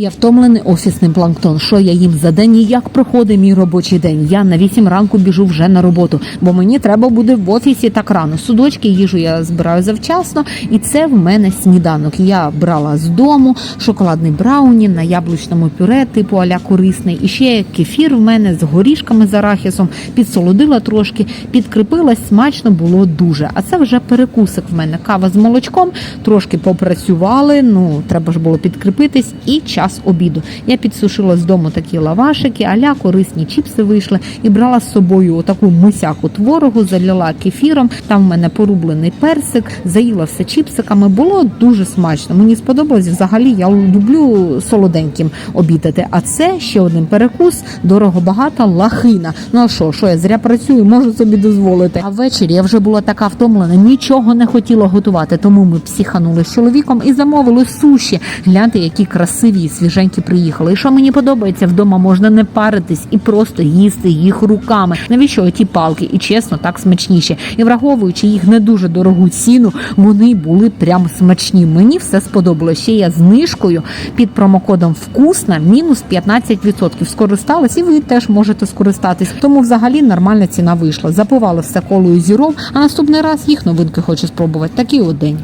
Я втомлений офісний планктон. Що я їм за день і як проходить мій робочий день? Я на 8 ранку біжу вже на роботу, бо мені треба буде в офісі так рано. Судочки, їжу я збираю завчасно, і це в мене сніданок. Я брала з дому шоколадний брауні на яблучному пюре, типу аля корисний. І ще кефір в мене з горішками з арахісом. Підсолодила трошки, підкріпилась, смачно було дуже. А це вже перекусик в мене. Кава з молочком, трошки попрацювали. Ну треба ж було підкріпитись і час обіду. Я підсушила з дому такі лавашики, аля корисні чіпси вийшли і брала з собою отаку мисяку творогу, залила кефіром. Там в мене порублений персик, заїла все чіпсиками. Було дуже смачно. Мені сподобалось. Взагалі я люблю солоденьким обідати. А це ще один перекус, дорого багата лахина. Ну а що, що я зря працюю, можу собі дозволити. А ввечері я вже була така втомлена, нічого не хотіла готувати. Тому ми психанули з чоловіком і замовили суші. Гляньте, які красиві свіженькі приїхали. І що мені подобається, вдома можна не паритись і просто їсти їх руками. Навіщо оті палки? І чесно, так смачніше. І враховуючи їх не дуже дорогу ціну, вони були прям смачні. Мені все сподобалося. Ще я знижкою під промокодом вкусна мінус 15%. Скористалась, і ви теж можете скористатись. Тому взагалі нормальна ціна вийшла. Запивали все колою зіров, а наступний раз їх новинки хочу спробувати. Такий от день.